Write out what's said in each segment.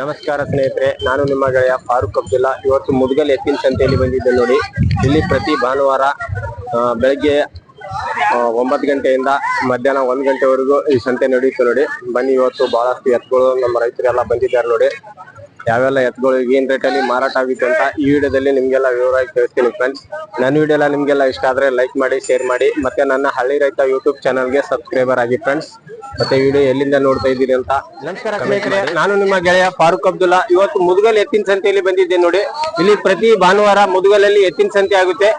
ನಮಸ್ಕಾರ ಸ್ನೇಹಿತರೆ, ನಾನು ನಿಮ್ಮ ಗೆಳೆಯ ಫಾರೂಕ್ ಅಬ್ದುಲ್ಲಾ. ಇವತ್ತು ಮುದ್ಗಲ್ ಎತ್ತಿನ ಸಂತೆಯಲ್ಲಿ ಬಂದಿದ್ದೆ ನೋಡಿ. ಇಲ್ಲಿ ಪ್ರತಿ ಭಾನುವಾರ ಬೆಳಗ್ಗೆ ಒಂಬತ್ತು ಗಂಟೆಯಿಂದ ಮಧ್ಯಾಹ್ನ ಒಂದು ಗಂಟೆವರೆಗೂ ಈ ಸಂತೆ ನಡೆಯುತ್ತೆ ನೋಡಿ. ಬನ್ನಿ, ಇವತ್ತು ಬಹಳಷ್ಟು ಎತ್ತುಗಳು ನಮ್ಮ ರೈತರೆಲ್ಲ ಬಂದಿದ್ದಾರೆ ನೋಡಿ. ಯಾವೆಲ್ಲ ಎತ್ತುಗಳು ಏನ್ ರೇಟಲ್ಲಿ ಮಾರಾಟ ಆಗುತ್ತೆ ಅಂತ ಈ ವಿಡಿಯೋದಲ್ಲಿ ನಿಮ್ಗೆಲ್ಲ ವಿವರವಾಗಿ ತಿಳಿಸ್ತೀನಿ ಫ್ರೆಂಡ್ಸ್ ನನ್ನ ವಿಡಿಯೋ ಎಲ್ಲ ನಿಮ್ಗೆಲ್ಲ ಇಷ್ಟ ಆದ್ರೆ ಲೈಕ್ ಮಾಡಿ ಶೇರ್ ಮಾಡಿ ಮತ್ತೆ ನನ್ನ ಹಳ್ಳಿ ರೈತ ಯೂಟ್ಯೂಬ್ ಚಾನಲ್ಗೆ ಸಬ್ಸ್ಕ್ರೈಬರ್ ಆಗಿ ಫ್ರೆಂಡ್ಸ್ ಮತ್ತೆ ವಿಡಿಯೋ ಎಲ್ಲಿಂದ ನೋಡ್ತಾ ಇದ್ದೀರಿ ಅಂತ ನಮಸ್ಕಾರ ಸ್ನೇಹಿತರೆ. ನಾನು ನಿಮ್ಮ ಗೆಳೆಯ ಫಾರೂಕ್ ಅಬ್ದುಲ್ಲಾ. ಇವತ್ತು ಮುದುಗಲ್ ಎತ್ತಿನ ಸಂತೆಯಲ್ಲಿ ಬಂದಿದ್ದೆ ನೋಡಿ. ಇಲ್ಲಿ ಪ್ರತಿ ಭಾನುವಾರ ಮುದುಗಲಲ್ಲಿ ಎತ್ತಿನ ಸಂತೆ ಆಗುತ್ತೆ.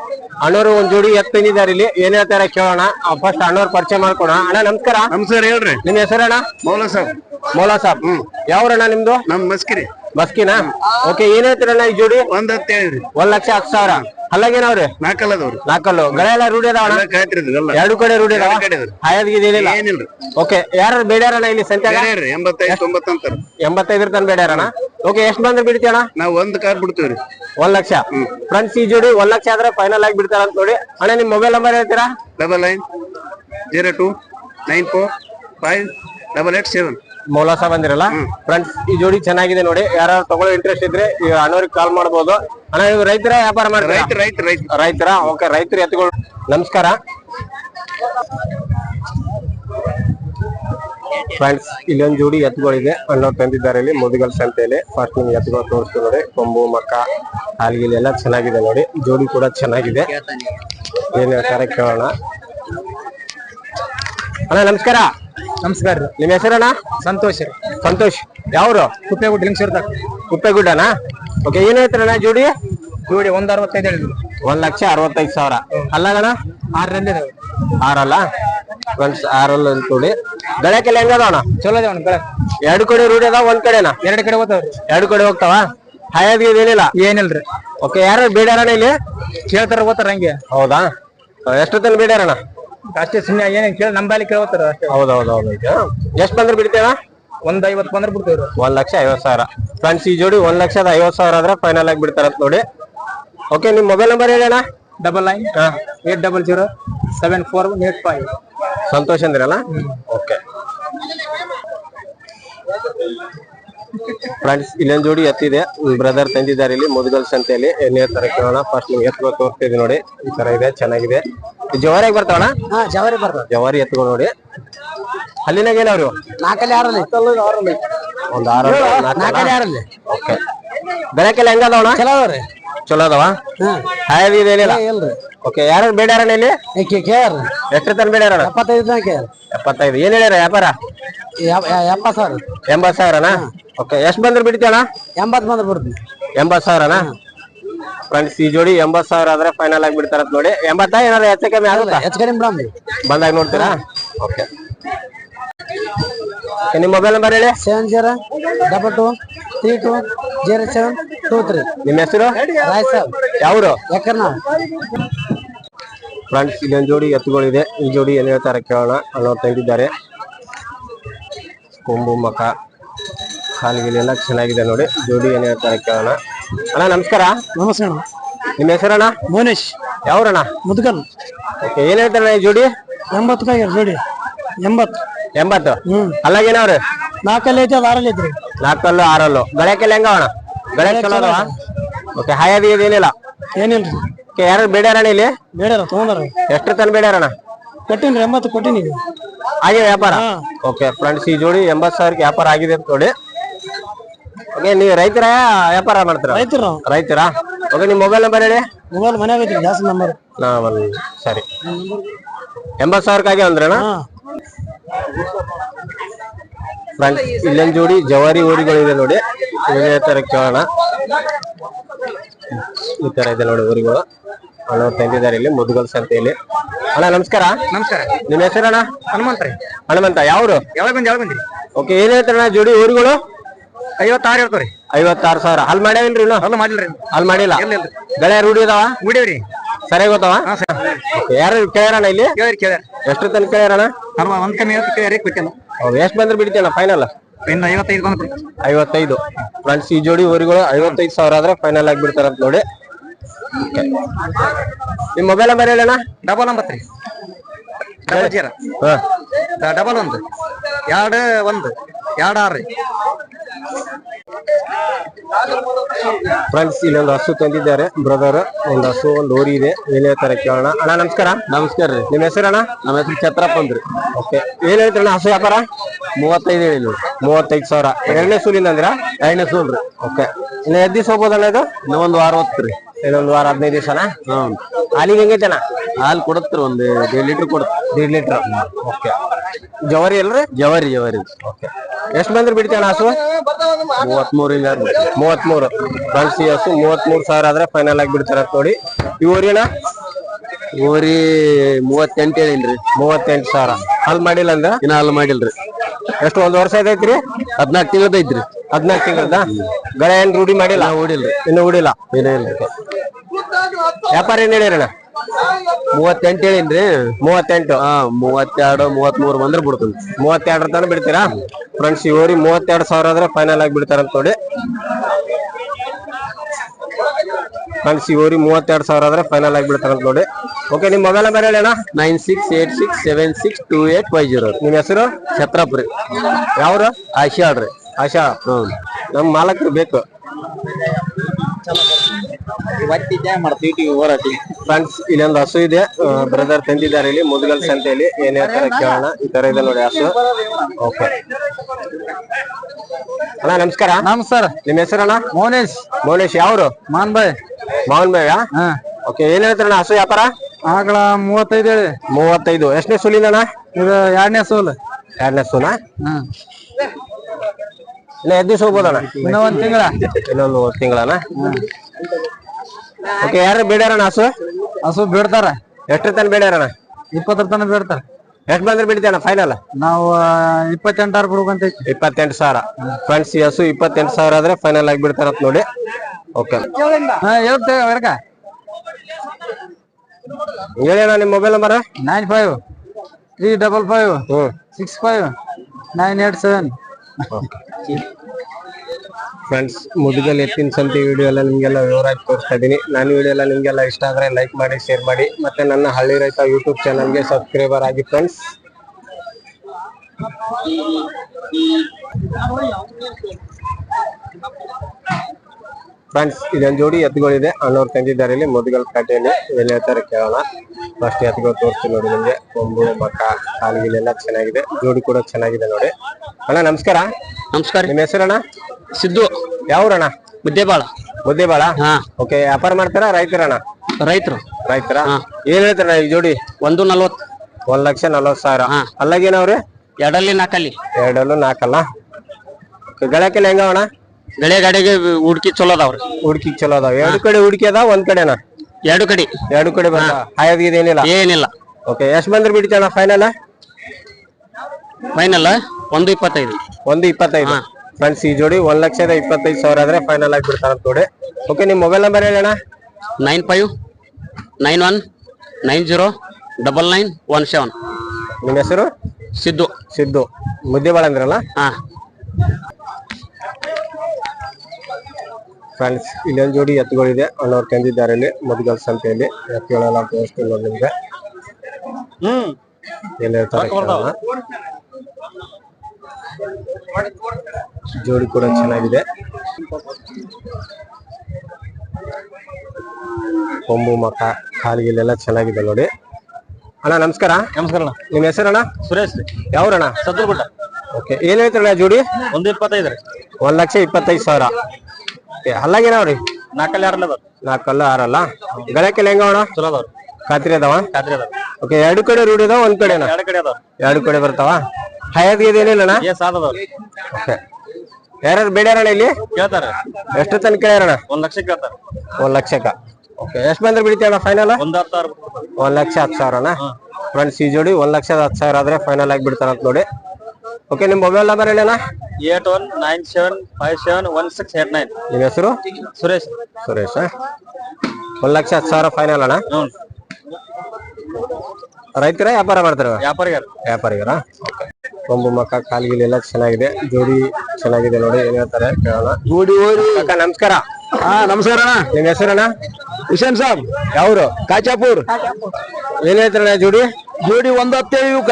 ಅಣ್ಣವರು ಒಂದ್ ಜೋಡಿ ಎತ್ತು ತಂದಿದ್ದಾರೆ ಇಲ್ಲಿ. ಏನ್ ಹೇಳ್ತಾರೆ ಕೇಳೋಣ. ಫಸ್ಟ್ ಅಣ್ಣವ್ರ ಪರಿಚಯ ಮಾಡ್ಕೋಣ ಅಣ್ಣ ನಮಸ್ಕಾರ. ನಮಸ್ಕಾರ ಹೇಳ್ರಿ. ನಿಮ್ ಹೆಸರಣ್ಣ? ಮೌಲಾ ಸಾಬ್. ಮೌಲಾ ಸಾಬ್. ಯಾವ್ರಣ್ಣ ನಿಮ್ದು? ನಮ್ ಮಸ್ಕಿರಿ. ಬಸ್ಕಿನಾ? ಓಕೆ ಏನ್ ಹೇಳ್ತೀರಣ್ಣ ಈ ಜೋಡಿ? ಒಂದ್ ಹತ್ತು ಹೇಳ್ರಿ. ಒಂದ್ ಲಕ್ಷ ಹತ್ತು ಸಾವಿರ. ಅಲ್ಲಾಗೇನವ್ರಿ ನಾಲ್ಕಲ್ಲದವ್ರಿ ನಾಲ್ಕಲ್ಲು ಗಳೆ ಎಲ್ಲ ರೂಢಿ ಅದಾವ ಎರಡು ಕಡೆ ರೂಢಿ ಅದಾವ. ಹಾಯದ್ಗಿದೇನಿಲ್ಲ ಏನಿಲ್ರಿ ಓಕೆ ಯಾರು ಬೇಡ್ಯಾರಣ್ಣ ಇಲ್ಲಿ ಸಂತ್ಯಾಗ? ಎಂಬತ್ತೈದು ತೊಂಬತ್ತು ಅಂತಾರ. ಎಂಬತ್ತೈದರ ತನ ಬೇಡ್ಯಾರಣ್ಣ? ಓಕೆ ಎಷ್ಟ್ ಬಂದ್ರೆ ಬಿಡ್ತೀಯಣ್ಣ? ನಾವ್ ಒಂದ್ ಕಾರ್ ಬಿಡ್ತೀವ್ರಿ. ಒಂದ್ ಲಕ್ಷ. ಫ್ರೆಂಡ್ಸ್ ಈ ಜೋಡಿ ಒಂದ್ ಲಕ್ಷ ಆದ್ರೆ ಫೈನಲ್ ಆಗಿ ಬಿಡ್ತಾರ ಅಂತ ನೋಡಿ. ಅಣ್ಣ ನಿಮ್ ಮೊಬೈಲ್ ನಂಬರ್ ಹೇಳ್ತೀರಾ? Double nine zero two nine four five double eight seven. Maulasa ಬಂದಿರಲ್ಲ ಫ್ರೆಂಡ್ಸ್ ಈ ಜೋಡಿ ಚೆನ್ನಾಗಿದೆ ನೋಡಿ. ಯಾರು ತಗೊಳ್ಳೋ ಇಂಟ್ರೆಸ್ಟ್ ಇದ್ರೆ ಈ ಅಣ್ಣವ್ರಿಗೆ ಕಾಲ್ ಮಾಡಬಹುದು ಅಣ್ಣ ನೀವು ರೈತರ ವ್ಯಾಪಾರ ಮಾಡ್ತೀರಾ? ರೈತ ರೈತ ರೈತ. ರೈತರ? ಓಕೆ ರೈತರು ಎತ್ತುಗಳು ನಮಸ್ಕಾರ. ಫ್ರೆಂಡ್ಸ್ ಇಲ್ಲೊಂದು ಜೋಡಿ ಎತ್ತುಗಳಿದೆ ಅಣ್ಣವ್ರು ತಂದಿದ್ದಾರೆ ಇಲ್ಲಿ ಮುದುಗಲ್ ಸಂತೆಯಲ್ಲಿ. ಫಸ್ಟ್ ನಿಮ್ಗೆ ಎತ್ತುಗಳು ತೋರಿಸ್ತೀವಿ ನೋಡಿ. ಕೊಂಬು ಮಕ್ಕ ಇಲ್ಲಿ ಎಲ್ಲ ಚೆನ್ನಾಗಿದೆ ನೋಡಿ. ಜೋಡಿ ಕೂಡ ಚೆನ್ನಾಗಿದೆ. ಏನ್ ಹೇಳ್ತಾರೆ ಕೇಳೋಣ. ಅಣ್ಣ ನಮಸ್ಕಾರ. ನಮಸ್ಕಾರ ರೀ. ನಿಮ್ಮ ಹೆಸರಣ್ಣ? ಸಂತೋಷ್ ರೀ. ಸಂತೋಷ್. ಯಾವ್ರು? ಕುಪ್ಪೆಗುಡ್ಡ ಲಿಂಗಸೂರ್ದಾಗ ಕುಪ್ಪೆಗುಡ್ಡನ? ಓಕೆ ಏನ್ ಹೇಳ್ತಾರಣ್ಣ ಜೋಡಿ? ಜೋಡಿ ಒಂದ್ ಅರವತ್ತೈದು ಹೇಳಿದ್ರು. ಒಂದ್ ಲಕ್ಷ ಅರವತ್ತೈದು ಸಾವಿರ. ಅಲ್ಲಗಣ ಆರರಲ್ಲಿ ಇದಾವೆ ಆರಲ್ಲ? ಫ್ರೆಂಡ್ಸ್ ಆರಲ್ಲ ಅಂತೂಡಿ ಗಳಕ್ಕೆಲ್ಲ ಹೆಂಗದವಣ ಚಲೋ ಅದೇ ಬೆಳೆ ಎರಡು ಕಡೆ ರೂಢಿ ಅದಾವ ಒಂದ್ ಕಡೆನಾ? ಎರಡು ಕಡೆ ಹೋಗ್ತಾವ್ರಿ ಎರಡು ಕಡೆ ಹೋಗ್ತಾವ? ಹಾಯದ್ಗೆ ಏನಿಲ್ಲ? ಏನಿಲ್ರಿ ಓಕೆ ಯಾರು ಬೇಡ್ಯಾರಣ ಇಲ್ಲಿ? ಕೇಳ್ತಾರ ಓದ್ತಾರ ಹಂಗೆ. ಹೌದಾ? ಎಷ್ಟೊತ್ತಲ್ಲಿ ಬೇಡ ಬೇಡ್ಯಾರಣ ಅಷ್ಟೇ ಸುಮ್ಮನೆ ಏನೇನ್ ಕೇಳಿ ನಂಬಲ್ಲಿ ಕೇಳ್ತಾರ ಅಷ್ಟೇ. ಹೌದೌದೌದು. ಎಷ್ಟು ಬಂದ್ರೆ ಬಿಡ್ತೇವ ಒಂದ್ ಐವತ್ ಬಂದ್ರೆ ಬಿಡ್ತೇವ್ರಿ ಒಂದ್ ಲಕ್ಷ ಐವತ್ ಸಾವಿರ. ಫ್ರೆಂಡ್ಸ್ ಈ ಜೋಡಿ ಒಂದ್ ಲಕ್ಷದ ಐವತ್ ಸಾವಿರ ಆದ್ರೆ ಫೈನಲ್ ಆಗಿ ಬಿಡ್ತಾರಂತ ನೋಡಿ. ಓಕೆ ನಿಮ್ mobile number ಹೇಳಣ್ಣ double nine eight double zero seven four one eight five Santosh ಅಂದ್ರಲ್ಲ? ಓಕೆ ಫ್ರೆಂಡ್ಸ್ ಇಲ್ಲೊಂದ್ ಜೋಡಿ ಎತ್ತಿದೆ. ಬ್ರದರ್ ತಂದಿದ್ದಾರೆ ಇಲ್ಲಿ ಮುದುಗಲ್ ಸಂತೆಯಲ್ಲಿ. ಎಣ್ಣೆ ತರ ಕೇಳೋಣ. ಫಸ್ಟ್ ನಿಮ್ಗೆ ಎತ್ಗಳು ತೋರಿಸ್ತಿದ್ವಿ ನೋಡಿ. ಈ ತರ ಇದೆ ಚೆನ್ನಾಗಿದೆ. ಈ ಜವಾರಿಯಾಗಿ ಬರ್ತಾವಣ ಜವಾರಿ ಬರ್ತಾವ. ಜವಾರಿ ಎತ್ಕೊಂಡು ನೋಡಿ. ಅಲ್ಲಿನಾಗ ಏನವ್ರು ನಾಲ್ಕಲ್ಲಿ ಆರಲ್ಲಿ. ಒಂದ್ ಆರು ನಾಲ್ಕಲ್ಲಿ ಆರಲ್ಲಿ. ಓಕೆ. ಬೆಳಕೆಲ್ಲ ಹೆಂಗದವಣ ಚಲೋ ಅದಾವ್ರಿ. ಚಲೋ ಅದಾವ? ಇಲ್ರಿ. ಓಕೆ ಯಾರು ಬೇಡ ಇಲ್ಲಿ? ಕೇಳ್ರಿ ಎಷ್ಟು ತನ ಬೇಡ ಎಪ್ಪತ್ತೈದು ಎಪ್ಪತ್ತೈದು. ಏನ್ ಹೇಳ್ಯಾರ ವ್ಯಾಪಾರ? ಎಪ್ಪತ್ತು ಸಾವಿರ. ಎಂಬತ್ತು ಸಾವಿರನಾ? ಓಕೆ ಎಷ್ಟು ಬಂದ್ರೆ ಬಿಡ್ತೀಯಣ ಎಂಬತ್ತು ಬಂದ್ರೆ ಬಿಡ್ತೀನಿ ಎಂಬತ್ತು ಸಾವಿರನಾ? ಫ್ರೆಂಡ್ಸ್ ಈ ಜೋಡಿ ಎಂಬತ್ತು ಸಾವಿರ ಆದ್ರೆ ಫೈನಲ್ ಆಗಿ ಬಿಡ್ತಾರಂತ ನೋಡಿ. ಎಂಬತ್ತ ಏನಾದ್ರು ಹೆಚ್ಚು ಕಮ್ಮಿ ಆಗುತ್ತಾ? ಹೆಚ್ಚು ಕಡಿಮೆ ಬಿಡಮ್ರಿ ಬಂದಾಗ ನೋಡ್ತೀರಾ? ಓಕೆ ನಿಮ್ಮ ಮೊಬೈಲ್ ನಂಬರ್ ಹೇಳಿ. Seven zero double two three two zero seven two three ನಿಮ್ಮ ಹೆಸರು? ರಾಯ್ ಸಾಬ್ ಯಾವ್ರು? ಯಾಕರ್ನಾ. ಫ್ರೆಂಡ್ಸ್ ಇಲ್ಲೊಂದು ಜೋಡಿ ಎತ್ತುಗಳಿದೆ. ಈ ಜೋಡಿ ಏನ್ ಹೇಳ್ತಾರೆ ಕೇಳೋಣ. ಅನ್ನೋರು ತಂದಿದ್ದಾರೆ ಕೊಂಬು ಮಕ ಕಾಲ್ಗಿಲೆಲ್ಲ ಚೆನ್ನಾಗಿದೆ ನೋಡಿ. ಜೋಡಿ ಏನ್ ಹೇಳ್ತಾರೆ ಕೇಳೋಣ. ಅಣ್ಣ ನಮಸ್ಕಾರ. ನಮಸ್ಕಾರ ಅಣ್ಣ. ನಿಮ್ಮ ಹೆಸರಣ್ಣ? ಮೋನೇಶ್. ಯಾವ್ರಣ್ಣ? ಮುದ್ಗಲ್ ಓಕೆ ಏನ್ ಹೇಳ್ತಾರಣ್ಣ ಈ ಜೋಡಿ? ಎಂಬತ್ತು ಕಾಯಿ ಜೋಡಿ. ಎಂಬತ್ತು. ಎಂಬತ್ತು? ಹ್ಮ್. ಅಲ್ಲಾಗೇನವ್ರಿ? ನಾಲ್ಕಲ್ಲಿ ಐತೆ ಅದು ಆರಲ್ಲಿ ಐತ್ರಿ. ನಾಲ್ಕಲ್ಲು ಆರಲ್ಲು. ಗಳಕ್ಕೆಲ್ಲ ಹೆಂಗವಣ ಗಳಕ್ ಚಲೋ ಅದಾವ? ಓಕೆ ಹಾಯದಿ ಏನಿಲ್ಲ? ಏನಿಲ್ರಿ. ಓಕೆ ಯಾರು ಬೇಡ್ಯಾರಣ್ಣ ಇಲ್ಲಿ? ಬೇಡ ತಗೊಂಡ್ರಿ. ಎಷ್ಟು ತನ ಬೇಡ್ಯಾರಣ್ಣ? ಕೊಟ್ಟಿನ್ರಿ ಎಂಬತ್ತು ಕೊಟ್ಟಿನಿ. ಹಾಗೆ ವ್ಯಾಪಾರ. ಓಕೆ ಫ್ರೆಂಡ್ಸ್ ಈ ಜೋಡಿ ಎಂಬತ್ ಸಾವಿರಕ್ಕೆ ವ್ಯಾಪಾರ ಆಗಿದೆ ಅಂತ ನೋಡಿ. ಓಕೆ ನೀವು ರೈತರ ವ್ಯಾಪಾರ ಮಾಡ್ತೀರಾ? ರೈತರು. ರೈತರಾ? ಓಕೆ ನಿಮ್ಮ ಮೊಬೈಲ್ ನಂಬರ್ ಹೇಳಿ. ಮೊಬೈಲ್ ಮನೆ ಜಾಸ್ತಿ ನಂಬರ್ ಸರಿ. ಎಂಬತ್ ಸಾವಿರಕ್ಕಾಗಿ ಅಂದ್ರಣ್ಣ ಹಾ. ಫ್ರೆಂಡ್ಸ್ ಇಲ್ಲೊಂದ್ ಜೋಡಿ ಜವಾರಿ ಊರಿಗಳಿದೆ ನೋಡಿ. ಇದೇ ತರ ಕೇಳೋಣ. ಈ ತರ ಇದೆ ನೋಡಿ ಊರಿಗಳು ಅಣ್ಣ ತಂದಿದ್ದಾರೆ ಇಲ್ಲಿ ಮುದ್ಗಲ್ ಸಂತೆಯಲ್ಲಿ ಅಣ್ಣ ನಮಸ್ಕಾರ. ನಮಸ್ಕಾರ. ನಿಮ್ಮ ಅಣ್ಣ ಹನುಮಂತ ರೀ. ಹನುಮಂತ ಯಾವ್ರು? ಯಾವಾಗ ಬಂದ್ ಯಾವಾಗ ಬಂದ್ರಿ? ಓಕೆ ಏನ್ ಹೇಳ್ತಾರಣ್ಣ ಜೋಡಿ ಊರುಗಳು? ಐವತ್ತಾರು ಹೇಳ್ತಾರೆ ಐವತ್ತಾರು ಸಾವಿರ. ಅಲ್ಲಿ ಮಾಡ್ಯಾವಿಲ್ರಿ ಇನ್ನು? ಅಲ್ಲ ಮಾಡಿಲ್ರಿ ಅಲ್ಲಿ ಮಾಡಿಲ್ಲ? ಇಲ್ಲ. ಬೆಳೆ ರೂಢಿ ಅದಾವ? ಮುಡಿವ್ರಿ ಸರಿಯಾಗಿ ಗೊತ್ತಾವ? ಹಾ ಸರ್. ಯಾರು ಕೇಳ್ಯಾರಣ್ಣ ಇಲ್ಲಿ? ಕೇಳ್ಯಾರ ಎಷ್ಟು ತನಕ ಕೇಳ್ಯಾರಣ್ಣ? ನಮ್ಮ ಒಂದ್ ಕಮ್ಮಿ ಹೇಳ್ತಿ ಕೊಟ್ಟೆಲ್ಲ ಎಷ್ಟು ಬಂದ್ರೆ ಬಿಡ್ತೀಯಣ್ಣ ಫೈನಲ್ ಇನ್ನು ಐವತ್ತೈದು ಐವತ್ತೈದು. ಫ್ರೆಂಡ್ಸ್ ಈ ಜೋಡಿ ಊರುಗಳು ಐವತ್ತೈದು ಸಾವಿರ ಆದ್ರೆ ಫೈನಲ್ ಆಗಿ ಬಿಡ್ತಾರಂತ ನೋಡಿ. Okay. ನಿಮ್ ಮೊಬೈಲ್ ನಂಬರ್ ಹೇಳಣ್ಣ? ಡಬಲ್ ಒಂಬತ್ತು ರೀ. Double zero. ಹಾ. ಡಬಲ್ ಒಂದು. ಎರಡು ಒಂದು. ಎರಡು ಆರು ರೀ ಫ್ರೆಂಡ್ಸ್ ಇಲ್ಲೊಂದು ಹಸು ತಂದಿದ್ದಾರೆ. ಬ್ರದರ್ ಒಂದು ಹಸು ಒಂದು ಓರಿ ಇದೆ. ಏನ್ ಹೇಳ್ತಾರೆ ಕೇಳೋಣ? ಅಣ್ಣ ನಮಸ್ಕಾರ. ನಮಸ್ಕಾರ ರೀ. ನಿಮ್ಮ ಅಣ್ಣ ನಮ್ಮ ಹೆಸರು ಛತ್ರಪ್ಪ ಅಂದ್ರಿ. ಓಕೆ ಏನ್ ಹೇಳ್ತೀರಣ್ಣ ಹಸು ವ್ಯಾಪಾರ? ಮೂವತ್ತೈದು ಹೇಳಿ ಮೂವತ್ತೈದು ಸಾವಿರ. ಎರಡನೇ ಸೂಲಿಂದ ಅಂದ್ರ? ಎರಡನೇ ಸೂಲ್ರಿ ಓಕೆ ಇನ್ನು ಎದ್ದು ದಿವಸ ಹೋಗ್ಬೋದಣ್ಣ ಇದು? ಇನ್ನೊಂದು ಒಂದು ವಾರ ರೀ. ಇನ್ನೊಂದು ವಾರ ಹದಿನೈದು ದಿವಸನ? ಹ್ಮ್ ಹಾಲಿಗೆ ಹೆಂಗೈತೆಣ್ಣ ಹಾಲು ಕೊಡತ್ರಿ ಒಂದು ದೇಡ್ ಲೀಟರ್ ಕೊಡತ್ ದೀಡ್ ಲೀಟರ್. ಓಕೆ ಜವಾರಿ ಅಲ್ರಿ? ಜವಾರಿ ಜವರಿ. ಓಕೆ ಎಷ್ಟು ಬಂದ್ರೆ ಬಿಡ್ತೇನೆ ಹಸು? ಮೂವತ್ಮೂರಿಂದ ಮೂವತ್ಮೂರು. ಈ ಹಸು ಮೂವತ್ಮೂರು ಸಾವಿರ ಆದ್ರೆ ಫೈನಲ್ ಆಗಿ ಬಿಡ್ತಾರ ನೋಡಿ. ಈ ಊರಿನ ಊರಿ ಮೂವತ್ತೆಂಟು ಹೇಳಿನ್ರಿ ಮೂವತ್ತೆಂಟು ಸಾವಿರ. ಹಲ್ ಮಾಡಿಲ್ಲ ಅಂದ್ರ ಇನ್ನ ಹಾಲು ಮಾಡಿಲ್ರಿ. ಎಷ್ಟು ಒಂದ್ ವರ್ಷ ಐತೈತ್ರಿ ಹದ್ನಾಕ್ ತಿಂಗಳದ ಐತ್ರಿ. ಹದಿನಾಲ್ಕು ತಿಂಗಳದ? ಗಳೆ ಏನ್ ರೂಢಿ ಮಾಡಿಲ್ಲ? ಓಡಿಲ್ರಿ ಇನ್ನು ಉಡಿಲ್ಲ ಏನೇ ಇಲ್ಲ. ವ್ಯಾಪಾರ ಏನ್ ಹೇಳಿರಣ್ಣ? ಮೂವತ್ತೆಂಟು ಹೇಳಿನ್ರಿ? ಮೂವತ್ತೆಂಟು. ಹಾ ಮೂವತ್ತೆರಡು ಮೂವತ್ಮೂರು ಬಂದ್ರೆ ಬಿಡ್ತೀನಿ ಮೂವತ್ತೆರಡರ ತನಕ ಬಿಡ್ತೀರಾ? ಫ್ರೆಂಡ್ಸ್ ಊರಿ ಮೂವತ್ತೆರಡು ಸಾವಿರ ಆದ್ರೆ ಫೈನಲ್ ಆಗಿ ಬಿಡ್ತಾರಂತ ನೋಡಿ. ಫ್ರೆಂಡ್ಸ್ ಊರಿ ಮೂವತ್ತೆರಡು ಸಾವಿರ ಆದ್ರೆ ಫೈನಲ್ ಆಗಿ ಬಿಡ್ತಾರಂತ ನೋಡಿ. ಓಕೆ ನಿಮ್ ಮೊಬೈಲ್ ನಂಬರ್ ಹೇಳಿ ಅಣ್ಣ. Nine six eight six seven six two eight five zero. ನಿಮ್ ಹೆಸರು? ಛತ್ರಪುರಿ. ಯಾವ್ರು? ಆಶಾ ರೀ ಆಶಾ. ಹ್ಮ್. ನಮ್ ಮಾಲಕರು ಬೇಕು. ಫ್ರೆಂಡ್ಸ್ ಇಲ್ಲೊಂದು ಹಸು ಇದೆ. ಬ್ರದರ್ ತಂದಿದ್ದಾರೆ ಇಲ್ಲಿ ಮುದುಗಲ್ ಸಂತೆಯಲ್ಲಿ. ಏನ್ ಹೇಳ್ತಾರೆ ಕೇಳೋಣ. ಈ ತರ ಇದೆ ನೋಡಿ ಹಸು. ಓಕೆ ಅಣ್ಣ ನಮಸ್ಕಾರ. ನಮಸ್ಕಾರ. ನಿಮ್ ಹೆಸರಣ್ಣ? ಮೌನೇಶ್. ಮೌನೇಶ್ ಯಾವ್ರು? ಮಾನ್ ಬಾಯ್ ಮಾವನ್ ಬಾಯ್ ಹಾ. ಓಕೆ ಏನ್ ಹೇಳ್ತಾರಣ್ಣ ಹಸು ವ್ಯಾಪಾರ? ಆಗಳ ಮೂವತ್ತೈದು ಹೇಳಿ. ಮೂವತ್ತೈದು. ಎಷ್ಟನೇ ಸುಲಿಂದಣ್ಣ ಇದು ಎರಡನೇ ಸೂಲ್. ಎರಡನೇ ಸೂಲ? ಇಲ್ಲ ಎದ್ದು ದಿವಸ ಹೋಗ್ಬೋದಣ್ಣ? ಇನ್ನ ಒಂದ್ ತಿಂಗಳ. ಇನ್ನೊಂದು ತಿಂಗಳಣ್ಣ? ಓಕೆ ಯಾರು ಬೇಡ್ಯಾರಣ ಹಸು? ಹಸು ಬಿಡ್ತಾರ. ಎಷ್ಟ್ರ ತನ ಬೇಡ್ಯಾರಣ ಇಪ್ಪತ್ತರ ತನ ಬಿಡ್ತಾರ. ಎಷ್ಟ್ ಬಂದ್ರೆ ಬಿಡ್ತೇನೆ ಫೈನಲ್ ನಾವು ಇಪ್ಪತ್ತೆಂಟು ಬಿಡ್ಬೇಕಂತ ಇಪ್ಪತ್ತೆಂಟು ಸಾವಿರ. ಫ್ರೆಂಡ್ಸ್ ಹಸು ಇಪ್ಪತ್ತೆಂಟು ಸಾವಿರ ಆದ್ರೆ ಫೈನಲ್ ಆಗಿ ಬಿಡ್ತಾರಂತ ನೋಡಿ. ಓಕೆ ಹಾ ಹೇಳ್ತೇವೆ ವರ್ಗ ಹೇಳಿ ಅಣ್ಣ ನಿಮ್ಮ mobile number nine five three double five six five nine eight seven friends Mudgal ಎತ್ತಿನ ಸಂತೆ ವಿಡಿಯೋ ಎಲ್ಲ ನಿಮಗೆಲ್ಲ ವಿವರವಾಗಿ ತೋರಿಸ್ತಾ ಇದ್ದೀನಿ. ನನ್ನ ವಿಡಿಯೋ ಎಲ್ಲ ನಿಮಗೆಲ್ಲ ಇಷ್ಟ ಆದ್ರೆ ಲೈಕ್ ಮಾಡಿ ಶೇರ್ ಮಾಡಿ. ಮತ್ತೆ ನನ್ನ ಹಳ್ಳಿ ರೈತ ಯೂಟ್ಯೂಬ್ ಚಾನಲ್ಗೆ ಸಬ್ಸ್ಕ್ರೈಬರ್ ಆಗಿ ಫ್ರೆಂಡ್ಸ್ ಫ್ರೆಂಡ್ಸ್ ಇದೊಂದು ಜೋಡಿ ಎತ್ತುಗಳಿದೆ. ಅಣ್ಣವ್ರು ತಂದಿದ್ದಾರೆ ಇಲ್ಲಿ. ಮುದುಗಲ್ ಕಟ್ಟೆಯಲ್ಲಿ ಎಲ್ಲ ಹೇಳ್ತಾರೆ ಕೇಳೋಣ. ಫಸ್ಟ್ ಎತ್ತುಗಳು ತೋರಿಸ್ತೀನಿ ನೋಡಿ ನಿಮಗೆ. ಕೊಂಬು ಮಕ್ಕ ಕಾಲಿಗೆಲ್ಲ ಚೆನ್ನಾಗಿದೆ. ಜೋಡಿ ಕೂಡ ಚೆನ್ನಾಗಿದೆ ನೋಡಿ. ಅಣ್ಣ ನಮಸ್ಕಾರ. ನಮಸ್ಕಾರ. ನಿಮ್ಮ ಹೆಸರಣ್ಣ? ಸಿದ್ದು. ಯಾವ್ರಣ್ಣ? ಮುದ್ದೆಬಾಳ. ಮುದ್ದೆಬಾಳ? ಓಕೆ ವ್ಯಾಪಾರ ಮಾಡ್ತಾರ ರೈತರಣ್ಣ? ರೈತರು. ರೈತರ? ಏನ್ ಹೇಳ್ತಾರ ಈ ಜೋಡಿ? ಒಂದು ನಲ್ವತ್ತು. ಒಂದ್ ಲಕ್ಷ ನಲ್ವತ್ ಸಾವಿರ. ಅಲ್ಲಾಗೇನವ್ರಿ ಎರಡಲ್ಲಿ ನಾಲ್ಕಲ್ಲಿ ಎರಡಲ್ಲೂ ನಾಲ್ಕಲ್ಲ ಗಳಕ್ಕೆಲ್ಲ ಹೆಂಗವಣ ಗಳೆ ಗಾಡಿಗೆ ಹುಡ್ಕಿ ಚಲೋ ಅದಾವ್ರಿ ಹುಡುಕಿ ಚಲೋ ಅದಾವ. ಎರಡು ಕಡೆ ಹುಡುಕಿ ಅದಾವ ಒಂದ್ ಕಡೆನ? ಎರಡು ಕಡೆ. ಎರಡು ಕಡೆ ಬಂದ? ಏನಿಲ್ಲ? ಏನಿಲ್ಲ. ಓಕೆ ಎಷ್ಟ್ ಬಂದ್ರೆ ಬಿಡ್ತೀಯಣ್ಣ ಫೈನಲ್ ಫೈನಲ್ ಒಂದು ಇಪ್ಪತ್ತೈದು. ಒಂದು ಇಪ್ಪತ್ತೈದು? ಫ್ರೆಂಡ್ಸ್ ಈ ಜೋಡಿ ಒಂದ್ ಲಕ್ಷದ ಇಪ್ಪತ್ತೈದು ಸಾವಿರ ಆದ್ರೆ ಫೈನಲ್ ಆಗಿ ಬಿಡ್ತಾರಂತ ನೋಡಿ. ಓಕೆ ನಿಮ್ mobile number ಹೇಳಣ್ಣ? Nine five nine one nine zero double nine one seven ನಿಮ್ ಹೆಸರು? ಸಿದ್ದು. ಸಿದ್ದು. ಮುದ್ದೇಬಾಳ ಅಂದ್ರಲ್ಲ ಹಾ. ಫ್ರೆಂಡ್ಸ್ ಇಲ್ಲೊಂದು ಜೋಡಿ ಎತ್ತುಗಳಿದೆ. ಅಣ್ಣವ್ರು ತಂದಿದ್ದಾರೆ ಇಲ್ಲಿ ಮದ್ಗಲ್ ಸಂತೆಯಲ್ಲಿ. ಎತ್ತುಗಳೆಲ್ಲ ತೋರಿಸ್ತೀನಿ ನೋಡಿ ನಿಮ್ಗೆ. ಜೋಡಿ ಕೂಡ ಚೆನ್ನಾಗಿದೆ. ಕೊಂಬು ಮಕ ಕಾಲಿಗೆಲ್ಲ ಚೆನ್ನಾಗಿದೆ ನೋಡಿ. ಅಣ್ಣ ನಮಸ್ಕಾರ. ನಮಸ್ಕಾರ ನಿಮ್ಮ ಹೆಸರಣ್ಣ ಸುರೇಶ್ ಯಾವ್ರಣ್ಣ? ಸದ್ದುಗುಡ್ಡ ಓಕೆ ಏನ್ ಹೇಳ್ತಾರಣ್ಣ ಜೋಡಿ? ಒಂದು ಇಪ್ಪತ್ತೈದು ರೀ. ಒಂದ್ ಲಕ್ಷ ಇಪ್ಪತ್ತೈದು ಸಾವಿರ. ಓಕೆ ಹಲ್ಲಾಗೇನವ್ರಿ ನಾಲ್ಕಲ್ಲಿ ಆರಲ್ಲ ಅದಾವ ನಾಲ್ಕಲ್ಲ ಆರಲ್ಲ? ಗಳಕ್ಕೆಲ್ಲ ಅಣ್ಣ ಚಲೋ ಅದಾವ್ರಿ. ಖಾತ್ರಿ ಅದಾವ? ಖಾತ್ರಿ ಅದಾವ ಓಕೆ ಎರಡು ಕಡೆ ರೂಢಿ ಅದಾವ ಒಂದ್ ಕಡೆನಾ? ಎರಡು ಕಡೆ ಅದಾವ ಎರಡು ಕಡೆ ಬರ್ತಾವ? ಹಯದ್ ಏನಿಲ್ಲ ಏ ಎಸ್ ಓಕೆ ಯಾರ್ಯಾರು ಬೇಡ್ಯಾರಣ್ಣ ಇಲ್ಲಿ? ಕೇಳ್ತಾರ ಎಷ್ಟು ತನಕ ಕೇಳ್ಯಾರಣ ಒಂದ್ ಲಕ್ಷ ಕೇಳ್ತಾರ ಒಂದ್ ಲಕ್ಷಕ್ಕ. ಓಕೆ ಎಷ್ಟು ಬಂದ್ರೆ ಬಿಡ್ತೀಯಣ್ಣ ಫೈನಲ್ ಒಂದ್ ಹತ್ತು ಸಾವಿರ ಒಂದ್ ಲಕ್ಷ ಹತ್ತು ಸಾವಿರನ? ಫ್ರೆಂಡ್ಸ್ ಈ ಜೋಡಿ ಒಂದ್ ಲಕ್ಷದ ಹತ್ತು ಸಾವಿರ ಆದ್ರೆ ಫೈನಲ್ ಆಗಿ ಬಿಡ್ತಾರಂತ ನೋಡಿ. ಓಕೆ ನಿಮ್ mobile number ಹೇಳಣ್ಣ eight one nine seven five seven one six eight nine. ನಿಮ್ಮ ಹೆಸರು? ಸುರೇಶ್. ಸುರೇಶ್. ಒಂದ್ ಲಕ್ಷ ಹತ್ತು ಸಾವಿರ ಫೈನಲ್ ಅಣ್ಣ? ಹ್ಞೂ. ರೈತರ ವ್ಯಾಪಾರ ಮಾಡ್ತಾರ? ವ್ಯಾಪಾರಿಗಾರ. ವ್ಯಾಪಾರಿಗಾರ? ಕೊಂಬು ಮಕ್ಕ ಕಾಲಿಗೆಲ್ಲ ಚೆನ್ನಾಗಿದೆ. ಜೋಡಿ ಚೆನ್ನಾಗಿದೆ ನೋಡಿ ಏನ್ ಹೇಳ್ತಾರೆ ಕೇಳೋಣ. ಜೋಡಿ ಹೋರಿ ಅಕ್ಕ ನಮಸ್ಕಾರ. ಹಾ ನಮಸ್ಕಾರ ಅಣ್ಣ. ನಿಮ್ ಹೆಸರಣ್ಣ? ಹುಸೇನ್ ಸಾಬ್ ಯಾವ್ರು? ಕಾಚಾಪುರ್. ಏನ್ ಹೇಳ್ತಾರಣ್ಣ ಜೋಡಿ? ಜೋಡಿ ಒಂದ್ ಹತ್ತೇಳು ಇವಕ್ಕ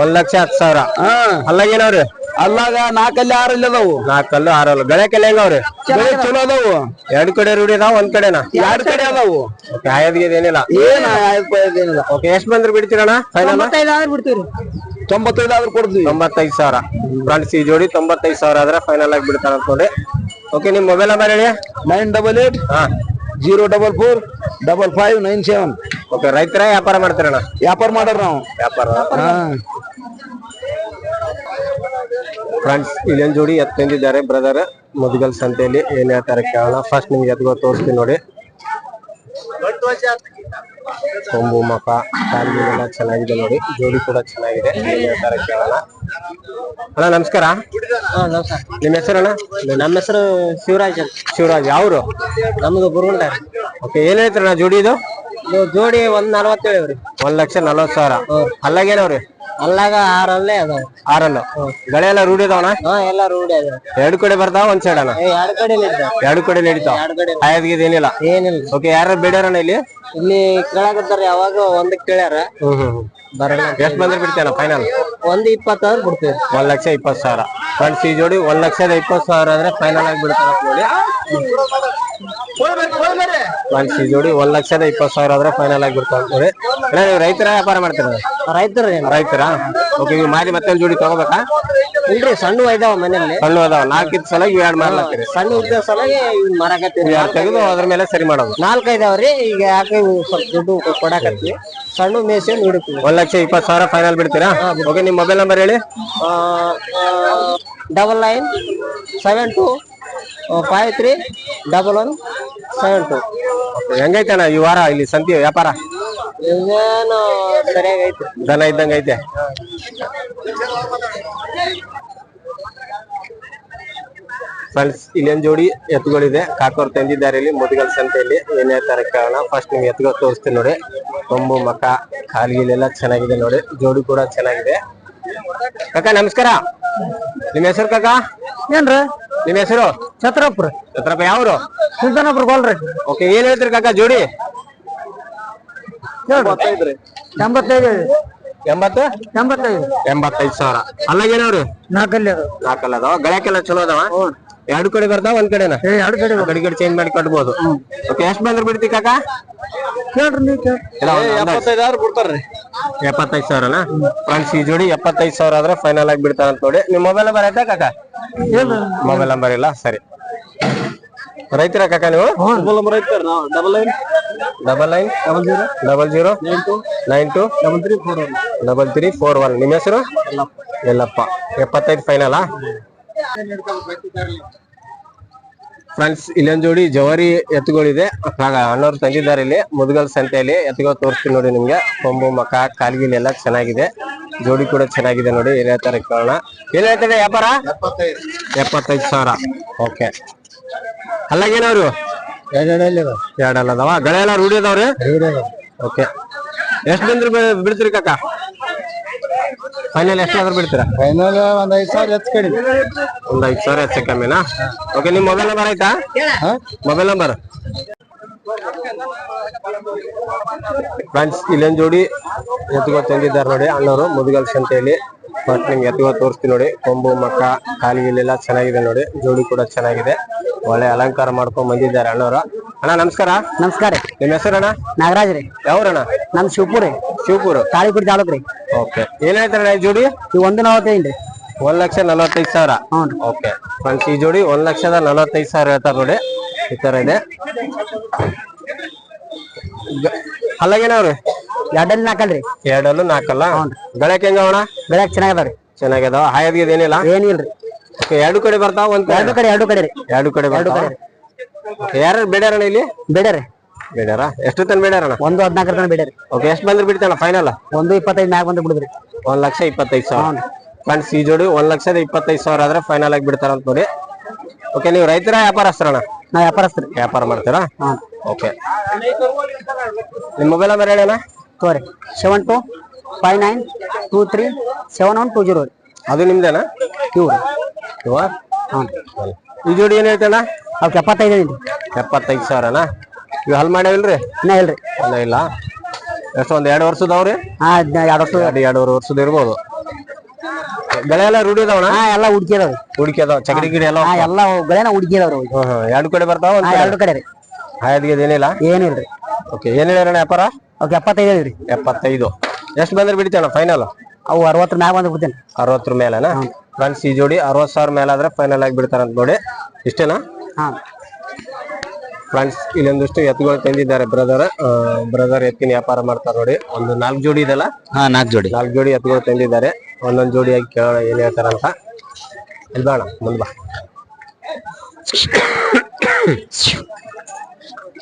ಒಂದ್ ಲಕ್ಷ ಹತ್ತು ಸಾವಿರ. ಹಾ. ಅಲ್ಲಾಗೇನವ್ರಿ? ಅಲ್ಲಾಗ ನಾಲ್ಕಲ್ಲಿ ಆರಲ್ಲಿ ಇಲ್ಲಿ ಅದಾವು? ನಾಲ್ಕಲ್ಲು ಆರಲ್ಲ ಗಳಕ್ಕೆಲ್ಲ ಹೆಂಗ ಅವ್ರಿ? ಬೆಳೆ ಚಲೋ ಅದಾವು. ಎರಡ್ ಕಡೆ ರೂಢಿ ಅದಾವ ಒಂದ್ ಕಡೆನ? ಎರಡ್ ಕಡೆ ಅದಾವು. ಆಯದ್ಗೆ ಏನಿಲ್ಲ? ಏನ್ ಏನಿಲ್ಲ. ಓಕೆ ಎಷ್ಟ್ ಬಂದ್ರೆ ಬಿಡ್ತೀರಣ್ಣ? ಫೈನಲ್ ಬಿಡ್ತೀವಿ ತೊಂಬತ್ತೈದು ಆದ್ರೂ ಕೊಡ್ತೀವಿ. ತೊಂಬತ್ತೈದು ಸಾವಿರ. ಬ್ರಾಂಡ್ ಸಿ ಜೋಡಿ ತೊಂಬತ್ತೈದು ಸಾವಿರ ಆದ್ರೆ ಫೈನಲ್ ಆಗಿ ಬಿಡ್ತಾರ ಅನ್ಕೊಂಡ್ರಿ. ಓಕೆ ನಿಮ್ ಮೊಬೈಲ್ ನಂಬರ್ ಹೇಳಿ. ನೈನ್ ಡಬಲ್ ಏಟ್ ಹಾ. Zero double four double five nine seven. Okay ರೈತರ ವ್ಯಾಪಾರ ಮಾಡ್ತೀರಣ್ಣ? ವ್ಯಾಪಾರ ಮಾಡೋರ್ ನಾವು. ವ್ಯಾಪಾರ. ಹಾ. ಫ್ರೆಂಡ್ಸ್ ಇಲ್ಲೊಂದು ಜೋಡಿ ಎತ್ ತಂದಿದ್ದಾರೆ ಬ್ರದರ್ ಮುದ್ಗಲ್ ಸಂತೆಯಲ್ಲಿ. ಏನ್ ಹೇಳ್ತಾರೆ ಕೇಳೋಣ. ಫಸ್ಟ್ ನಿಮ್ಗೆ ಎತ್ಗೋ ತೋರಿಸ್ತೀನಿ ನೋಡಿ. ಕೊಂಬು ಮಕ ಕಾಲ್ ಚೆನ್ನಾಗಿದೆ ನೋಡಿ. ಜೋಡಿ ಕೂಡ ಚೆನ್ನಾಗಿದೆ. ಏನ್ ಹೇಳ್ತಾರೆ ಕೇಳೋಣ. ಅಣ್ಣ ನಮಸ್ಕಾರ. ನಿಮ್ಮ ಹೆಸರಣ್ಣ ನಮ್ಮ ಹೆಸರು ಶಿವರಾಜ್ ಅಂತ. ಶಿವರಾಜ್ ಯಾವ್ರು? ನಮ್ದು ಗುರುಗುಂಡ ಓಕೆ ಏನ್ ಹೇಳ್ತಾರಣ್ಣ ಜೋಡಿ ಇದು? ಜೋಡಿ ಒಂದ್ ನಲ್ವತ್ತೇಳು ಒಂದ್ ಲಕ್ಷ ನಲ್ವತ್ತು ಸಾವಿರ. ಅಲ್ಲಾಗೇನವ್ರಿ ಅಲ್ಲಾಗ ಆರಲ್ಲೇ ಅದಾವ. ಆರಲ್ಲು? ಗಳೆ ಎಲ್ಲ ರೂಢಿ ಅದಾವಣ ಹಾ ಎಲ್ಲ ರೂಢಿ ಅದಾವ. ಎರಡು ಕಡೆ ಬರ್ತಾವ ಒಂದ್ ಸೈಡ್ ಅಣ್ಣ? ಎರಡು ಕಡೆ ಎರಡು ಕಡೆ ನಡೀತಾವ ಎರಡು ಕಡೆ ಏನಿಲ್ಲ? ಏನಿಲ್ಲ. ಓಕೆ ಯಾರು ಬೇಡಾರಣ್ಣ ಇಲ್ಲಿ? ಇಲ್ಲಿ ಕೇಳಾಕತ್ತಾರ ಯಾವಾಗ ಒಂದಕ್ಕೆ ಕೇಳ್ಯಾರ. ಬರಲ್ಲ ಎಷ್ಟ್ ಬಂದ್ರೆ ಬಿಡ್ತೇನ ಫೈನಲ್ ಒಂದ್ ಇಪ್ಪತ್ತಾರು ಬಿಡ್ತೀವಿ. ಒಂದ್ ಲಕ್ಷ ಇಪ್ಪತ್ ಸಾವಿರ. ಫ್ರೆಂಡ್ಸ್ ಈ ಜೋಡಿ ಒಂದ್ ಲಕ್ಷದ ಇಪ್ಪತ್ ಸಾವಿರ ಆದ್ರೆ ಫೈನಲ್ ಆಗಿ ಬಿಡ್ತಾರ ನೋಡಿ. ಫ್ರೆಂಡ್ಸ್ ಈ ಜೋಡಿ ಒಂದ್ ಲಕ್ಷದ ಇಪ್ಪತ್ ಸಾವಿರ ಆದ್ರೆ ಫೈನಲ್ ಆಗಿ ಬಿಡ್ತಾರ ನೋಡಿ ನೀವು ರೈತರ ವ್ಯಾಪಾರ ಮಾಡ್ತೀರ? ರೈತರ ರೈತರ? ಓಕೆ ನೀವು ಮಾರಿ ಮತ್ತೆ ಜೋಡಿ ತಗೋಬೇಕಾ? ಇಲ್ರಿ ಸಣ್ಣ ಇದಾವ ಮನೆಯಲ್ಲಿ. ಸಣ್ಣ ಅದಾವ ನಾಲ್ಕೈದು ಸಲ ಇವ್ ಎರಡ್ ಮಾಡ್ಲಾಗ್ತೀರಿ ಸಣ್ಣ ಇದ್ದ ಸಲಗೆ ಇವ್ ಮಾರಾಕತ್ತೀವಿ ಎರಡ್ ತೆಗೆದು ಅದ್ರ ಮೇಲೆ ಸರಿ ಮಾಡೋದು. ನಾಲ್ಕ ಇದಾವ್ರಿ ಈಗ ಯಾಕೆ ಇವು ಸ್ವಲ್ಪ ದುಡ್ಡು ಕೊಡಾಕತ್ತೀವಿ ಸಣ್ಣ ಮೇಸಿ ಹಿಡಿತೀವಿ ಒಂದ್ ಲಕ್ಷ ಇಪ್ಪತ್ತು ಸಾವಿರ ಫೈನಲ್ ಬಿಡ್ತೀರಾ? ಓಕೆ ನಿಮ್ ಮೊಬೈಲ್ ನಂಬರ್ ಹೇಳಿ. Double nine seven two five three double one seven two ಹೆಂಗೈತೆ ಅಣ್ಣ ಈ ವಾರ ಇಲ್ಲಿ ಸಂತಿ ವ್ಯಾಪಾರ? ಐತಿ ದನ ಇದ್ದಂಗ ಐತೆ. ಫ್ರೆಂಡ್ಸ್ ಇಲ್ಲೊಂದು ಜೋಡಿ ಎತ್ತುಗಳಿದೆ. ಕಾಕೋರ್ ತಂದಿದ್ದಾರೆ ಇಲ್ಲಿ ಮುದುಗಲ್ ಸಂತೆಯಲ್ಲಿ ಏನೇ ತರ ಕಾರಣ ಫಸ್ಟ್ ನಿಮ್ಗೆ ಎತ್ತುಗಳು ತೋರಿಸ್ತೀನಿ ನೋಡಿ. ಕೊಂಬು ಮಕ ಕಾಲ್ಗಿಲೆಲ್ಲ ಚೆನ್ನಾಗಿದೆ ನೋಡಿ. ಜೋಡಿ ಕೂಡ ಚೆನ್ನಾಗಿದೆ. ಕಾಕ ನಮಸ್ಕಾರ. ನಿಮ್ಮ ಹೆಸರು ಕಾಕ? ಏನ್ರ? ನಿಮ್ಮ ಹೆಸರು? ಛತ್ರಪುರ. ಛತ್ರಪ್ಪ ಯಾವ್ರು? ಸುಲ್ತಾನಪುರ ಗೋಲ್ರಿ. ಓಕೆ ಏನ್ ಹೇಳ್ತೀರಿ ಕಾಕ ಜೋಡಿ? ಎಂಬತ್ತೈದು ಎಂಬತ್ತು? ಎಂಬತ್ತೈದು. ಎಂಬತ್ತೈದು ಸಾವಿರ. ಅಲ್ಲಾಗೇನವ್ರಿ ನಾಲ್ಕಲ್ಲಿ ಅದು. ನಾಲ್ಕಲ್ಲ ಅದಾವ? ಗಳಕ್ಕೆಲ್ಲ ಚಲೋ ಅದಾವ? ಎರಡು ಕಡೆ ಬರ್ತಾವ ಒಂದ್ ಕಡೆನ? ಎರಡು ಕಡೆ ಕಡೆ ಕಡೆ ಚೇಂಜ್ ಮಾಡಿ ಕಟ್ಬೋದು. ಓಕೆ ಎಷ್ಟ್ ಬಂದ್ರೆ ಬಿಡ್ತಿ ಕಾಕ? ಕೇಳ್ರಿ ನೀವು ಅಂದಾಜ್. ಎಪ್ಪತ್ತೈದು ಬಿಡ್ತಾರ್ರಿ ಎಪ್ಪತ್ತೈದು ಸಾವಿರನಾ ಫ್ರೆಂಡ್ಸ್ ಈ ಜೋಡಿ ಎಪ್ಪತ್ತೈದು ಸಾವಿರ ಆದ್ರೆ ಫೈನಲ್ ಆಗಿ ಬಿಡ್ತಾರ ಅಂತ ನೋಡಿ. ನಿಮ್ ಮೊಬೈಲ್ ನಂಬರ್ ಆಯ್ತಾ ಕಾಕ? ಮೊಬೈಲ್ ನಂಬರ್ ಇಲ್ಲ? ಸರಿ. ರೈತರ ಕಾಕ ನೀವು? ಡಬಲ್ ನಂಬರ್ ಐತೆ ನಾವು double nine double nine double zero double zero nine two nine two double three four one double three four one ನಿಮ್ಮ ಹೆಸರು? ಎಲ್ಲಪ್ಪ ಎಪ್ಪತ್ತೈದು ಫೈನಲ್ ಫ್ರೆಂಡ್ಸ್ ಇಲ್ಲೊಂದು ಜೋಡಿ ಜವಾರಿ ಎತ್ತುಗಳಿದೆ. ಅಣ್ಣವ್ರು ತಂದಿದ್ದಾರೆ ಇಲ್ಲಿ. ಮುದ್ಗಲ್ ಸಂತೆಯಲ್ಲಿ ಎತ್ತುಗಳು ತೋರಿಸ್ತೀನಿ ನೋಡಿ ನಿಮ್ಗೆ. ಕೊಂಬು ಮಕ ಕಾಲ್ಗಿಲ್ ಎಲ್ಲ ಚೆನ್ನಾಗಿದೆ. ಜೋಡಿ ಕೂಡ ಚೆನ್ನಾಗಿದೆ ನೋಡಿ. ಏನ್ ಹೇಳ್ತಾರೆ ಕಾರಣ ಏನ್ ಹೇಳ್ತಾರೆ ವ್ಯಾಪಾರ? ಎಪ್ಪತ್ತೈದು ಸಾವಿರ. ಓಕೆ. ಅಲ್ಲಾಗೇನವ್ರು? ಎರಡಲ್ಲ ಅದಾವ ಗಳೆ ಎಲ್ಲ ರೂಢಿ ಅದಾವ್ರಿ? ಓಕೆ. ಎಷ್ಟು ಬಂದ್ರೆ ಬಿಡ್ತೀರಿ ಕಾಕ? ಫೈನಲ್ ಎಷ್ಟಾದ್ರೂ ಬಿಡ್ತೀರಾ? ಫೈನಲ್ ಒಂದ್ ಐದು ಸಾವಿರ ಹೆಚ್ಚು ಕಡಿಮೆ. ಒಂದ್ ಐದು ಸಾವಿರ ಹೆಚ್ಚು ಕಮ್ಮಿನಾ? ಓಕೆ ನಿಮ್ ಮೊಬೈಲ್ ನಂಬರ್ ಆಯ್ತಾ? ಮೊಬೈಲ್ ನಂಬರ್ ಫ್ರೆಂಡ್ಸ್ ಇಲ್ಲೇನ್ ಜೋಡಿ ಎತ್ತುಗೋ ತಂದಿದ್ದಾರೆ ನೋಡಿ ಅಣ್ಣವರು ಅಂತ ಸಂತೆಯಲ್ಲಿ ಫಸ್ಟ್ ನಿಮ್ಗೆ ಎತ್ತುವ ತೋರಿಸ್ತೀನಿ ನೋಡಿ. ಕೊಂಬು ಮಕ್ಕ ಕಾಲಿಗೆಲ್ಲ ಚೆನ್ನಾಗಿದೆ ನೋಡಿ. ಜೋಡಿ ಕೂಡ ಚೆನ್ನಾಗಿದೆ. ಒಳ್ಳೆ ಅಲಂಕಾರ ಮಾಡ್ಕೊಂಡ್ ಬಂದಿದ್ದಾರೆ ಅಣ್ಣವರು. ಅಣ್ಣ ನಮಸ್ಕಾರ. ನಮಸ್ಕಾರ ರೀ. ಹೆಸರು ಅಣ್ಣ? ನಾಗರಾಜ್ ರೀ. ಯಾವ್ರಣ್ಣ ನಮ್ ಶಿವಪುರ ರೀ. ಶಿವಪುರ. ಕಾಳಿಪುರಿ ತಾಲೂಕ್ ರೀ. ಓಕೆ ಏನ್ ಹೇಳ್ತಾರೆ ಈ ಜೋಡಿ? ಇವ್ ಒಂದು ನಲವತ್ತೈದು ರೀ. ಒಂದ್ ಲಕ್ಷ ನಲವತ್ತೈದು ಸಾವಿರ. ಹ್ಞೂ ಓಕೆ ಫ್ರೆಂಡ್ಸ್ ಈ ಜೋಡಿ ಒಂದ್ ಲಕ್ಷದ ನಲವತ್ತೈದು ಸಾವಿರ ಹೇಳ್ತಾರೆ ನೋಡಿ. ಈ ತರ ಇದೆ. ಅಲ್ಲಾಗೇನವ್ರಿ? ಎರಡಲ್ಲಿ ನಾಲ್ಕಲ್ರಿ ಎರಡಲ್ಲೂ ನಾಲ್ಕಲ್ಲ ಗಳಕ್ಕೆ ಹೆಂಗವಣ ಬೆಳಕ್ ಚೆನ್ನಾಗದ ರೀ. ಚೆನ್ನಾಗದಾವ ಹಾಯದ್ಗಿದ್ ಏನಿಲ್ಲ? ಏನಿಲ್ರಿ ಎರಡು ಕಡೆ ಬರ್ತಾವ ಒಂದ್ ಎರಡು ಕಡೆ ಎರಡು ಕಡೆ ರೀ. ಎರಡು ಕಡೆ ಬರ್ತಾವ? ಕಡೆ. ಯಾರು ಬೇಡಾರಣ ಇಲ್ಲಿ? ಬೇಡ ಬೇಡ್ಯಾರ? ಬೇಡಾರ ಎಷ್ಟು ತನ ಬೇಡ್ಯಾರಣ ಒಂದು ಹದಿನಾಲ್ಕರ ತನ ಬೇಡ ರೀ. ಓಕೆ ಎಷ್ಟು ಬಂದ್ರೆ ಬಿಡ್ತಾನ ಫೈನಲ್ ಒಂದು ಇಪ್ಪತ್ತೈದು ಮ್ಯಾಗ ಬಂದ್ರೆ ಬಿಡುದ್ರಿ. ಒಂದ್ ಲಕ್ಷ ಇಪ್ಪತ್ತೈದು ಸಾವಿರ. ಫ್ರೆಂಡ್ಸ್ ಈ ಜೋಡಿ ಒಂದ್ ಲಕ್ಷದ ಇಪ್ಪತ್ತೈದು ಸಾವಿರ ಆದ್ರೆ ಫೈನಲ್ ಆಗಿ ಬಿಡ್ತಾರ ಅಂತ ನೋಡಿ. ಓಕೆ ನೀವು ರೈತರ ವ್ಯಾಪಾರಸ್ಥರಣ ನಾ ವ್ಯಾಪಾರಸ್ಥರಿ. ವ್ಯಾಪಾರ ಮಾಡ್ತೀರಾ? ಓಕೆ ನಿಮ್ಮ ಮೊಬೈಲ್ ನಂಬರ್ ಹೇಳಣ್ಣ? ತೋರಿ. Seven two five nine two three seven one two zero ರೀ ಅದು ನಿಮ್ದೇನ? ಇವು ರೀ ಇವ ಹಾಂ ಈ ಜೋಡಿ ಏನ್ ಹೇಳ್ತಾನ ಅವ್ಕೆ ಎಪ್ಪತ್ತೈದು ರೀ ಎಪ್ಪತ್ತೈದು ಸಾವಿರನ? ಇವ್ ಹಲ್ ಮಾಡ್ಯಾವಿಲ್ರಿ? ಇನ್ನೂ ಇಲ್ರಿ. ಅಲ್ಲ ಇಲ್ಲ? ಎಷ್ಟು ಒಂದ್ ಎರಡು ವರ್ಷದವ್ರಿ ಹಾಂ ಎರಡು ವರ್ಷ ಎರಡು ಎರಡೂವರೆ ವರ್ಷದ ಇರ್ಬೋದು. ಬೆಳೆ ಎಲ್ಲ ರೂಢಿ ಅದಾವಣ ಹಾ ಎಲ್ಲ ಅದಾವ ಹುಡುಕಿ ಅದಾವ ಚಕಡಿ ಗಿಡ ಎಲ್ಲ ಹಾ ಎಲ್ಲ ಹುಡುಕಿ ಅದಾವ ರೀ ಹ್ಮ್ ಹ್ಮ್. ಎರಡು ಕಡೆ ಬರ್ತಾವ ಹಾ ಎರಡು ಕಡೆ ರೀ. ಹಾಯದ್ಗೆ ಏನಿಲ್ಲ ರೀ ಓಕೆ ಏನು ಹೇಳ್ಯಾರಣ ವ್ಯಾಪಾರ? ಓಕೆ ಎಪ್ಪತ್ತೈದು ರೀ ಎಪ್ಪತ್ತೈದು. ಎಷ್ಟು ಬಂದ್ರೆ ಬಿಡ್ತೀಯಣ್ಣ ಫೈನಲ್ ಅವು ಅರವತ್ತರ ಮ್ಯಾಗ ಬಂದು ಬಿಡ್ತೇನೆ. ಅರವತ್ತರ ಮೇಲೆನಾ? ಫ್ರೆಂಡ್ಸ್ ಈ ಜೋಡಿ ಅರವತ್ ಸಾವಿರ ಮೇಲೆ ಆದ್ರೆ ಫೈನಲ್ ಆಗಿ ಬಿಡ್ತಾರಂತ ನೋಡಿ. ಇಷ್ಟೇನಾ? ಹಾ. ಫ್ರೆಂಡ್ಸ್ ಇಲ್ಲೊಂದಿಷ್ಟು ಎತ್ತುಗಳು ತಂದಿದ್ದಾರೆ ಬ್ರದರ್ ಬ್ರದರ್ ಎತ್ತಿನ ವ್ಯಾಪಾರ ಮಾಡ್ತಾರೆ ನೋಡಿ. ಒಂದು ನಾಲ್ಕು ಜೋಡಿ ಇದೆಲ್ಲ ಹಾ ನಾಲ್ಕು ಜೋಡಿ. ನಾಲ್ಕು ಜೋಡಿ ಎತ್ತುಗಳು ತಂದಿದ್ದಾರೆ. ಒಂದೊಂದು ಜೋಡಿಯಾಗಿ ಕೇಳೋಣ ಏನ್ ಹೇಳ್ತಾರಂತ. ಇಲ್ಲಿ ಬಾಣ ಮುಂದ್ ಬಾ.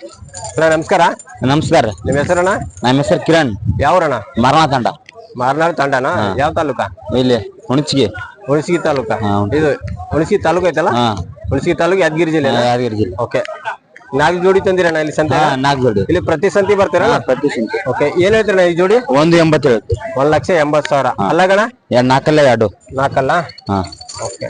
ಅಣ್ಣ ನಮಸ್ಕಾರ. ನಮಸ್ಕಾರ. ನಿಮ್ ನಿಮ್ಮ ಹೆಸರಣ್ಣ? ನಮ್ಮ ಹೆಸರು ಕಿರಣ್. ಯಾವ್ರಣ್ಣ? ಮರಣ ತಂಡ. ಮಾರ್ನಾಳ್ ತಂಡನ? ಯಾವ ತಾಲೂಕ? ಇಲ್ಲಿ ಹುಣಚಿಗೆ ಹುಣಸಗಿ ತಾಲೂಕ. ಇದು ಹುಣಸಗಿ ತಾಲೂಕು ಐತಲ್ಲ? ಹಾ. ಹುಣಸಗಿ ತಾಲೂಕು ಯಾದಗಿರಿ ಜಿಲ್ಲೆ ಯಾದಗಿರಿ ಜಿಲ್ಲೆ. ಓಕೆ. ನಾಲ್ಕು ಜೋಡಿ ತಂದಿರಣ್ಣ ಇಲ್ಲಿ ಸಂತೆ? ನಾಲ್ಕು ಜೋಡಿ. ಇಲ್ಲಿ ಪ್ರತಿ ಸಂತಿ ಬರ್ತೀರಲ್ಲ? ಪ್ರತಿ ಸಂತಿ. ಓಕೆ ಏನ್ ಹೇಳ್ತೀರಣ್ಣ ಈ ಜೋಡಿ? ಒಂದು ಎಂಬತ್ತೇಳು. ಒಂದ್ ಲಕ್ಷ ಎಂಬತ್ ಸಾವಿರ. ಅಲ್ಲಗಣ? ನಾಲ್ಕಲ್ಲ ಎರಡು. ನಾಲ್ಕಲ್ಲ? ಹಾ. ಓಕೆ.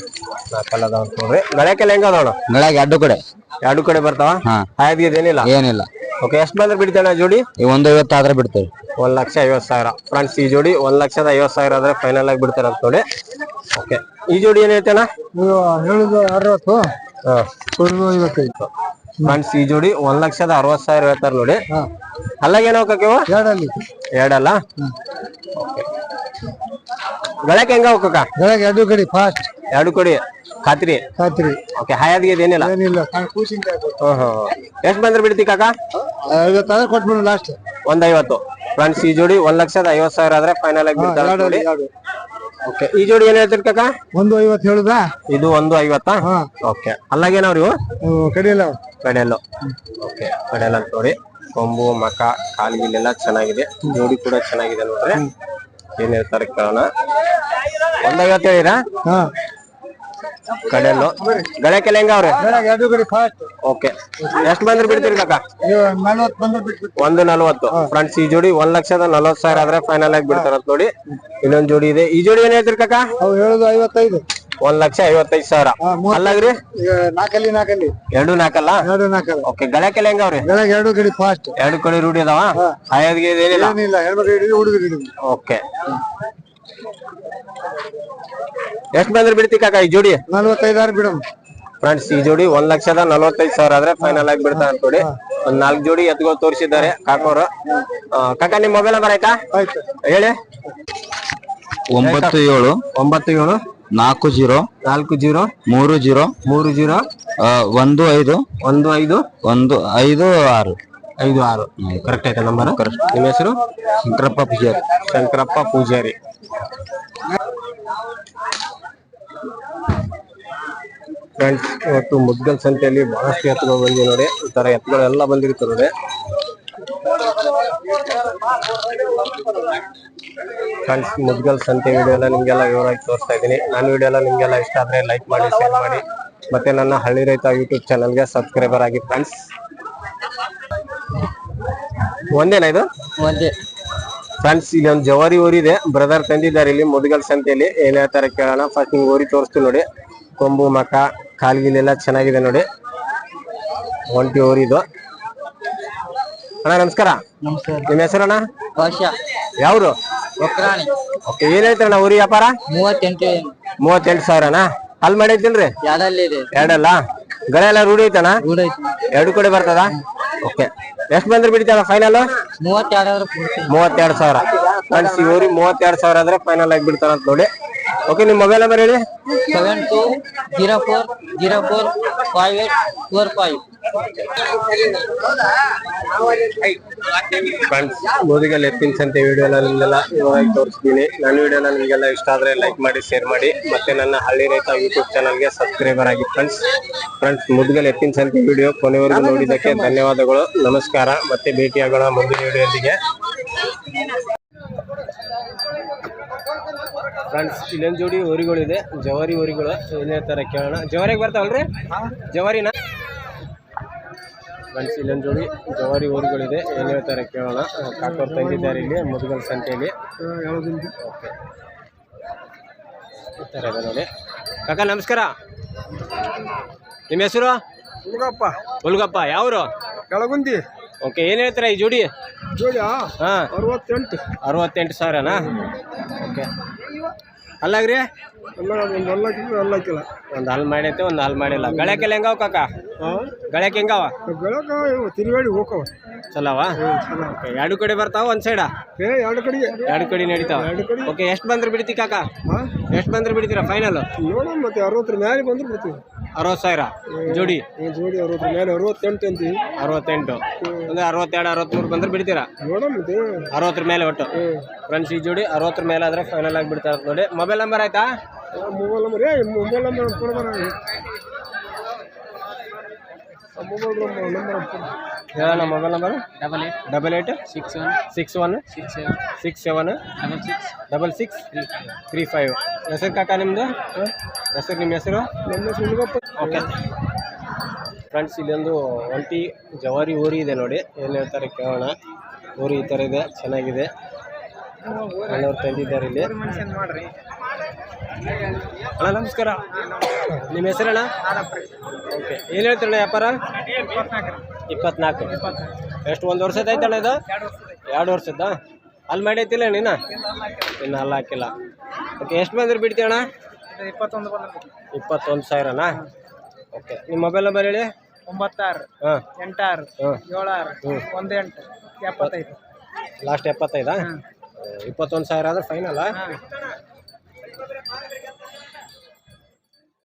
ನಾಲ್ಕಲ್ಲ ಅದಾವ ಅಂತ ನೋಡ್ರಿ. ಗಳಕ್ಕೆಲ್ಲ ಹೆಂಗ ಅದಾವಣ ಗಳಾಗ ಎರಡು ಕಡೆ. ಎರಡು ಕಡೆ ಬರ್ತಾವ? ಹಾ. ಹಾಯದ್ಗೆ ಏನಿಲ್ಲ ಏನಿಲ್ಲ. ಓಕೆ ಎಷ್ಟು ಬಂದ್ರೆ ಬಿಡ್ತೇನೆ ಜೋಡಿ? ಈ ಒಂದು ಐವತ್ತು ಆದ್ರೆ ಬಿಡ್ತೇವೆ. ಒಂದ್ ಲಕ್ಷ ಐವತ್ ಸಾವಿರ. ಫ್ರೆಂಡ್ಸ್ ಈ ಜೋಡಿ ಒಂದ್ ಲಕ್ಷದ ಐವತ್ ಸಾವಿರ ಆದ್ರೆ ಫೈನಲ್ ಆಗಿ ಬಿಡ್ತಾರೆ ಅಂತ ನೋಡಿ. ಓಕೆ ಈ ಜೋಡಿ ಏನ್ ಅಣ್ಣ ಹೇಳಿದ ಅರವತ್ತು ಹಾ. ಫ್ರೆಂಡ್ಸ್ ಈ ಜೋಡಿ ಒಂದ್ ಲಕ್ಷದ ಅರವತ್ ಸಾವಿರ ಹೇಳ್ತಾರ ನೋಡಿ. ಅಲ್ಲಾಗ ಏನ್ ಎರಡಲ್ಲಿ. ಎರಡಲ್ಲ? ಗಳಕ್ಕೆ ಹೆಂಗ ಹೋಗಕ್ಕ ಬೆಳಗ್ಗೆ ಎರಡು ಕಡೆ ಫಾಸ್ಟ್ ಎರಡು ಕೊಡಿ. ಖಾತ್ರಿ? ಖಾತ್ರಿ. ಓಕೆ ಹಾಯಾದ್ಗೆ ಏನಿಲ್ಲ? ಎಷ್ಟ್ ಬಂದ್ರೆ ಬಿಡ್ತಿ ಕಾಕ? ಐವತ್ತಾದ್ರೆ ಕೊಟ್ಬಿಡು ಲಾಸ್ಟ್ ಒಂದ್ ಐವತ್ತು. ಫ್ರೆಂಡ್ಸ್ ಈ ಜೋಡಿ ಒಂದ್ ಲಕ್ಷದ ಐವತ್ ಸಾವಿರ ಆದ್ರೆ ಫೈನಲ್ ಆಗಿ ಬಿಡ್ತಾರೆ ನೋಡಿ. ಓಕೆ. ಈ ಜೋಡಿ ಏನ್ ಹೇಳ್ತೀರಿ ಕಾಕ? ಒಂದು ಐವತ್ತು ಹೇಳುದಾ? ಇದು ಒಂದು ಐವತ್ತಾ? ಹಾ. ಓಕೆ. ಅಲ್ಲಾಗೇನವ್ರಿ ಇವು? ಕಡಿಯಲ್ಲ ಕಡೆಯಲ್ಲು. ಓಕೆ. ಕಡೆಯಲ್ಲ ಅಂತ ನೋಡಿ. ಕೊಂಬು ಮಕ ಕಾಲಿಗೆಲ್ಲ ಚೆನ್ನಾಗಿದೆ. ಜೋಡಿ ಕೂಡ ಚೆನ್ನಾಗಿದೆ ನೋಡ್ರಿ. ಏನ್ ಹೇಳ್ತಾರೆ ಕೇಳೋಣ. ಒಂದ್ ಐವತ್ತು ಹೇಳಿರಾ? ಹಾ. ಕಡೆಯಲ್ಲು? ಗಳಕ್ಕೆಲ್ಲ ಹೆಂಗ ಅವ್ರೆ? ಎರಡು ಫಾಸ್ಟ್ ಓಕೆ. ಎಷ್ಟು ಬಂದ್ರೆ ಬಿಡ್ತೀರಿ ಕಾಕ? ನಲ್ವತ್ತು ಬಂದ್ರೆ ಬಿಟ್ಬಿಟ್ಟು. ಒಂದು ನಲ್ವತ್ತು. ಫ್ರೆಂಡ್ಸ್ ಈ ಜೋಡಿ ಒಂದ್ ಲಕ್ಷದ ನಲ್ವತ್ ಸಾವಿರ ಆದ್ರೆ ಫೈನಲ್ ಆಗಿ ಬಿಡ್ತಾರಂತ ನೋಡಿ. ಇನ್ನೊಂದ್ ಜೋಡಿ ಇದೆ. ಈ ಜೋಡಿ ಏನ್ ಹೇಳ್ತೀರಿ ಕಾಕ? ಅವು ಹೇಳುದು ಐವತ್ತೈದು. ಒಂದ್ ಲಕ್ಷ ಐವತ್ತೈದು ಸಾವಿರ. ಅಲ್ಲಾಗ್ರಿ? ನಾಕಲ್ಲಿ ನಾಲ್ಕಲ್ಲಿ ನಾಲ್ಕಲ್ಲಿ. ಎರಡು ನಾಲ್ಕಲ್ಲ? ಎರಡು ನಾಲ್ಕಲ್ಲ. ಓಕೆ ಗಳಕ್ಕೆಲ್ಲ ಹೆಂಗ ಅವ್ರಿ? ಎರಡು ಕಡೆ ಫಾಸ್ಟ್ ಎರಡು ಕಡೆ ರೂಢಿ ಅದಾವ? ಹಾಯಾದ್ಗೆ ಏನಿಲ್ಲ? ಹಿಡಿದು ಓಕೆ. ಎಷ್ಟ್ ಬಂದ್ರೆ ಬಿಡ್ತಿ ಕಾಕ ಈ ಜೋಡಿ? ನಲ್ವತ್ತೈದಾರು ಬಿಡಮ್ ಫ್ರೆಂಡ್ಸ್ ಈ ಜೋಡಿ ಒಂದ್ ಲಕ್ಷದ ನಲ್ವತ್ತೈದು ಸಾವಿರ ಆದ್ರೆ ಫೈನಲ್ ಆಗಿ ಬಿಡ್ತಾರೆ ಅಂತ ನೋಡಿ ಒಂದ್ ನಾಲ್ಕು ಜೋಡಿ ಎತ್ಗಳು ತೋರಿಸಿದ್ದಾರೆ ಕಾಕೋರು ಕಾಕ ನಿಮ್ ಮೊಬೈಲ್ ನಂಬರ್ ಆಯ್ತಾ? ಆಯ್ತು. ಹೇಳಿ. ಒಂಬತ್ತು ಏಳು ಒಂಬತ್ತು ಏಳು ನಾಲ್ಕು ಜೀರೋ ನಾಲ್ಕು ಜೀರೋ ಮೂರು ಜೀರೋ ಮೂರು ಜೀರೋ ಒಂದು ಐದು ಒಂದು ಐದು ಒಂದು ಐದು ಆರು. ಐದು ಆರು. ಕರೆಕ್ಟ್ ಆಯ್ತಾ ನಂಬರ್ ನಿಮ್ಮ ಹೆಸರು? ಶಂಕರಪ್ಪ ಪೂಜಾರಿ. ಶಂಕರಪ್ಪ ಪೂಜಾರಿ. ಫ್ರೆಂಡ್ಸ್ ಇವತ್ತು ಮುದ್ಗಲ್ ಸಂತೆಯಲ್ಲಿ ಬಹಳಷ್ಟು ಎತ್ತುಗಳು ಬಂದಿವೆ ನೋಡಿ. ಈ ತರ ಎತ್ತುಗಳೆಲ್ಲ ಬಂದಿರುತ್ತೆ ನೋಡಿ. ಫ್ರೆಂಡ್ಸ್ ಮುದ್ಗಲ್ ಸಂತೆ ವಿಡಿಯೋ ಎಲ್ಲ ನಿಮ್ಗೆಲ್ಲ ವಿವರವಾಗಿ ತೋರಿಸ್ತಾ ಇದ್ದೀನಿ. ನನ್ನ ವಿಡಿಯೋ ಎಲ್ಲ ನಿಮ್ಗೆಲ್ಲ ಇಷ್ಟ ಆದ್ರೆ ಲೈಕ್ ಮಾಡಿ ಶೇರ್ ಮಾಡಿ. ಮತ್ತೆ ನನ್ನ ಹಳ್ಳಿ ರೈತ ಯೂಟ್ಯೂಬ್ ಚಾನಲ್ಗೆ ಸಬ್ಸ್ಕ್ರೈಬರ್ ಆಗಿ ಫ್ರೆಂಡ್ಸ್ ಒಂದೇನಾ ಇದು? ಒಂದೇ. ಫ್ರೆಂಡ್ಸ್ ಇಲ್ಲಿ ಒಂದು ಜವಾರಿ ಊರಿದೆ ಬ್ರದರ್ ತಂದಿದ್ದಾರೆ ಇಲ್ಲಿ ಮುದುಗಲ್ ಸಂತೆಯಲ್ಲಿ ಏನ್ ಹೇಳ್ತಾರೆ ಕೇಳೋಣ. ಫಸ್ಟ್ ನಿಮ್ಗೆ ಊರಿ ತೋರಿಸ್ತೀವಿ ನೋಡಿ. ಕೊಂಬು ಮಕ ಕಾಲ್ಗಿಲೆಲ್ಲ ಚೆನ್ನಾಗಿದೆ ನೋಡಿ. ಒಂಟಿ ಊರಿದು ಅಣ್ಣ ನಮಸ್ಕಾರ. ನಮಸ್ಕಾರ. ನಿಮ್ಮ ಹೆಸರಣ್ಣ? ಭಾಷಾ ಯಾವ್ರು? ಒಕ್ರಾಣಿ. ಓಕೆ ಏನ್ ಹೇಳ್ತಾರಣ್ಣ ಊರಿ ವ್ಯಾಪಾರ? ಮೂವತ್ತೆಂಟು ಮೂವತ್ತೆಂಟು ಸಾವಿರನಾ? ಅಲ್ಲಿ ಮಾಡೈತಿಲ್ರಿ ಎರಡಲ್ಲಿ ಎರಡಲ್ಲ? ಗಳೆ ಎಲ್ಲ ರೂಢಿ ಐತಣ್ಣ? ಎರಡು ಕಡೆ ಬರ್ತದ? ಓಕೆ. ಎಷ್ಟು ಬಂದ್ರೆ ಬಿಡ್ತಾರ ಫೈನಲ್ ಮೂವತ್ತೆರಡು ಸಾವಿರ. ಫ್ರೆಂಡ್ಸ್ ಇವ್ರಿ ಮೂವತ್ತೆರಡು ಸಾವಿರ ಆದ್ರೆ ಫೈನಲ್ ಆಗಿ ಬಿಡ್ತಾರ ಅಂತ ನೋಡಿ. ಓಕೆ ನಿಮ್ಮ ಮೊಬೈಲ್ ನಂಬರ್ ಹೇಳಿ. Seven two zero four zero four five eight four five friends Mudgal ಎತ್ತಿನ ಸಂತೆ ವಿಡಿಯೋ ಎಲ್ಲ ನಿಮ್ಗೆಲ್ಲ ಇವಾಗ ತೋರಿಸ್ತೀನಿ. ನನ್ನ ವಿಡಿಯೋ ನಿಮಗೆಲ್ಲ ಇಷ್ಟ ಆದ್ರೆ ಲೈಕ್ ಮಾಡಿ ಶೇರ್ ಮಾಡಿ. ಮತ್ತೆ ನನ್ನ ಹಳ್ಳಿ ರೈತ ಯೂಟ್ಯೂಬ್ ಚಾನಲ್ಗೆ ಸಬ್ಸ್ಕ್ರೈಬರ್ ಆಗಿ. ಫ್ರೆಂಡ್ಸ್ ಫ್ರೆಂಡ್ಸ್ ಮುದ್ಗಲ್ ಎತ್ತಿನ ಅಂತ ವಿಡಿಯೋ ಕೊನೆವರೆಗೂ ನೋಡಿದ್ದಕ್ಕೆ ಧನ್ಯವಾದಗಳು. ನಮಸ್ಕಾರ. ಮತ್ತೆ ಭೇಟಿಯಾಗೋಣ ಮುಂದಿನ ವಿಡಿಯೋದೊಂದಿಗೆ ಫ್ರೆಂಡ್ಸ್ ಇಲ್ಲೊಂದು ಜೋಡಿ ಊರಿಗಳಿದೆ ಜವಾರಿ ಊರಿಗಳು ಏನೇ ಥರ ಕೇಳೋಣ. ಜವಾರಿಗೆ ಬರ್ತಾವಲ್ರಿ? ಜವಾರಿನ? ಫ್ರೆಂಡ್ಸ್ ಇಲ್ಲೊಂದು ಜೋಡಿ ಜವಾರಿ ಊರುಗಳಿದೆ ಏನೇ ಥರ ಕೇಳೋಣ. ಕಾಕೋರ್ ತಂದಿದ್ದಾರೆ ಇಲ್ಲಿ ಮುದುಗಲ್ ಸಂತೆಯಲ್ಲಿ. ಓಕೆ. ಈ ಥರ ಇದೆ ನೋಡಿ. ಕಾಕ ನಮಸ್ಕಾರ. ನಿಮ್ಮ ಹೆಸರು? ಹುಲ್ಗಪ್ಪ. ಹುಲ್ಗಪ್ಪ. ಯಾವರು? ಕೆಳಗುಂದಿ. ಓಕೆ ಏನು ಹೇಳ್ತೀರಾ ಈ ಜೋಡಿ? ಜೋಡಿಯಾ? ಹಾಂ. ಅರವತ್ತೆಂಟು. ಅರವತ್ತೆಂಟು ಸಾವಿರನಾ ಓಕೆ. ಅಲ್ಲಾಗ್ರಿ ಅಲ್ಲ ಒಂದು ಹಲ್ ಮಾಡೈತೆ ಒಂದು ಹಲ್ ಮಾಡಿಲ್ಲ. ಗಳಕ್ಕೆಲ್ಲ ಹೆಂಗಾವ ಕಾಕ? ಗಳಕ್ಕೆ ಹೆಂಗಾವ? ಬೆಳಕ ತಿರುಗಾಡಿ ಹೋಗವ ಚಲವ? ಎರಡು ಕಡೆ ಬರ್ತಾವ ಒಂದ್ ಸೈಡ ಏ ಎರಡು ಕಡೆ ಎರಡು ಕಡೆ ನಡೀತಾವ. ಓಕೆ ಎಷ್ಟು ಬಂದ್ರೆ ಬಿಡ್ತಿ ಕಾಕ? ಹಾಂ ಎಷ್ಟು ಬಂದ್ರೆ ಬಿಡ್ತೀರಾ ಫೈನಲ್ ನೋಡೋಣ ಮತ್ತೆ ಅರವತ್ತರ ಮೇಲೆ ಬಂದ್ರೆ ಬರ್ತೀವಿ ಅರವತ್ತು ಸಾವಿರ. ಜೋಡಿ. ಜೋಡಿ ಅರವತ್ತರ ಮೇಲೆ ಅರವತ್ತೆಂಟು ಅಂತೀವಿ. ಅರವತ್ತೆಂಟು. ಅಂದ್ರೆ ಅರವತ್ತೆರಡು ಅರವತ್ತ್ಮೂರು ಬಂದ್ರೆ ಬಿಡ್ತೀರಾ? ನೋಡಿ ಅರವತ್ತರ ಮೇಲೆ ಒಟ್ಟು. ಫ್ರೆಂಡ್ಸ್ ಈ ಜೋಡಿ ಅರವತ್ತರ ಮೇಲೆ ಆದರೆ ಫೈನಲ್ ಆಗಿ ಬಿಡ್ತಾರೆ ನೋಡಿ. ಮೊಬೈಲ್ ನಂಬರ್ ಆಯ್ತಾ? ಮೊಬೈಲ್ ನಂಬರ್ ಏ ಮೊಬೈಲ್ ನಂಬರ್ ಮೊಬೈಲ್ ನಂಬರ್ ಹೇಳೋಣ mobile number double eight double eight six one six one six seven six seven double six double six three five ಹೆಸರು ಕಾಕ ನಿಮ್ಮದು ಹೆಸರು ನಿಮ್ಮ ಹೆಸರು? ಸುಳ್ಗಪ್ಪ ಓಕೆ ಫ್ರೆಂಡ್ಸ್ ಇಲ್ಲೊಂದು ಒಂಟಿ ಜವಾರಿ ಊರಿ ಇದೆ ನೋಡಿ. ಏನು ಹೇಳ್ತಾರೆ ಕೇಳೋಣ. ಊರಿ ಈ ಥರ ಇದೆ. ಚೆನ್ನಾಗಿದೆ. ಅಣ್ಣವ್ರು ತಂದಿದ್ದಾರೆ ಇಲ್ಲಿ. ಅಣ್ಣ ನಮಸ್ಕಾರ. ನಿಮ್ಮ ಹೆಸರಣ್ಣ? ಓಕೆ ಏನು ಹೇಳ್ತೀರಣ್ಣ ವ್ಯಾಪಾರ? ಇಪ್ಪತ್ನಾಲ್ಕು. ಎಷ್ಟು ಒಂದು ವರ್ಷದ ಐತಣ್ಣ ಇದು? ಎರಡು ವರ್ಷದ ಅಲ್ಲಿ ಮಾಡೈತಿಲ್ಲ ನೀನು? ಇನ್ನು ಅಲ್ಲಿ ಹಾಕಿಲ್ಲ. ಓಕೆ ಎಷ್ಟು ಬಂದ್ರೆ ಬಿಡ್ತೀಯಣ್ಣ ಇಪ್ಪತ್ತೊಂದು ಇಪ್ಪತ್ತೊಂದು ಸಾವಿರನಾ? ಓಕೆ ನಿಮ್ಮ ಮೊಬೈಲ್ ನಂಬರ್ ಹೇಳಿ. ಒಂಬತ್ತಾರು ಹಾಂ. ಎಂಟಾರು ಹಾಂ. ಏಳಾರು ಹ್ಞೂ ಒಂದು ಎಂಟು ಎಪ್ಪತ್ತೈದು. ಲಾಸ್ಟ್ ಎಪ್ಪತ್ತೈದಾ? ಇಪ್ಪತ್ತೊಂದು ಸಾವಿರ ಆದ್ರೆ ಫೈನಲ್ಲ